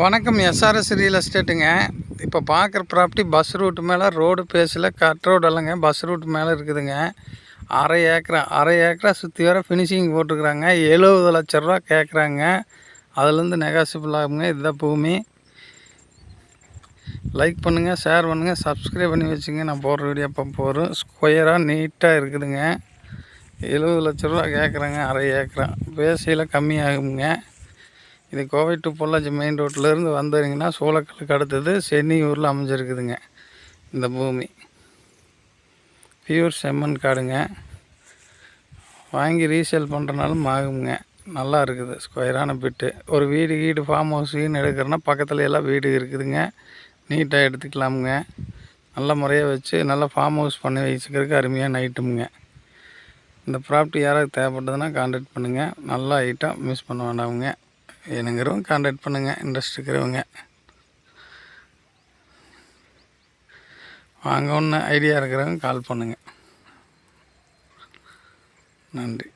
வணக்கம். SRS real எஸ்டேட்டுங்க இப்போ பார்க்குற ப்ராப்பர்ட்டி பஸ் ரூட் மேலே ரோடு பேஸில் கட் ரோடு இல்லைங்க. பஸ் ரூட் மேலே இருக்குதுங்க. அரை ஏக்கரா அரை ஏக்கரா சுற்றி வர ஃபினிஷிங் போட்டுருக்குறாங்க எழுபது லட்ச ரூபா கேட்குறாங்க அதுலேருந்து நெகாசிபிள் ஆகுங்க. இதுதான் பூமி. லைக் பண்ணுங்கள் ஷேர் பண்ணுங்கள் சப்ஸ்கிரைப் பண்ணி வச்சுங்க. நான் போடுற வீடியோ அப்போ போகிறோம் ஸ்கொயராக நீட்டாக இருக்குதுங்க. எழுபது லட்ச ரூபா கேட்குறாங்க அரை ஏக்கரா. பேசியில் கம்மியாகுங்க. இது கோவை டு பொள்ளாச்சி மெயின் ரோட்டிலேருந்து வந்துறீங்கன்னா சோளக்கலுக்கு அடுத்தது சென்னியூரில் அமைஞ்சிருக்குதுங்க இந்த பூமி. பியூர் செம்மண் காடுங்க. வாங்கி ரீசேல் பண்ணுறனாலும் ஆகுங்க. நல்லா இருக்குது. ஸ்கொயரான பிட்டு ஒரு வீடு கீடு ஃபார்ம் ஹவுஸ் வீடு எடுக்கிறோன்னா பக்கத்தில் எல்லாம் வீடு இருக்குதுங்க. நீட்டாக எடுத்துக்கலாமுங்க. நல்ல முறையாக வச்சு நல்லா ஃபார்ம் ஹவுஸ் பண்ணி வச்சுக்கிறதுக்கு அருமையான ஐட்டமுங்க இந்த ப்ராப்பர்ட்டி யாராவது தேவைப்பட்டதுன்னா கான்டாக்ட் பண்ணுங்கள் நல்ல ஐட்டம் மிஸ் பண்ண வேண்டாமுங்க. வேணுங்கிறவங்க காண்டாக்ட் பண்ணுங்கள் இன்ட்ரெஸ்ட் இருக்கிறவங்க. வாங்க ஒன்று ஐடியா இருக்கிறவங்க கால் பண்ணுங்கள் நன்றி.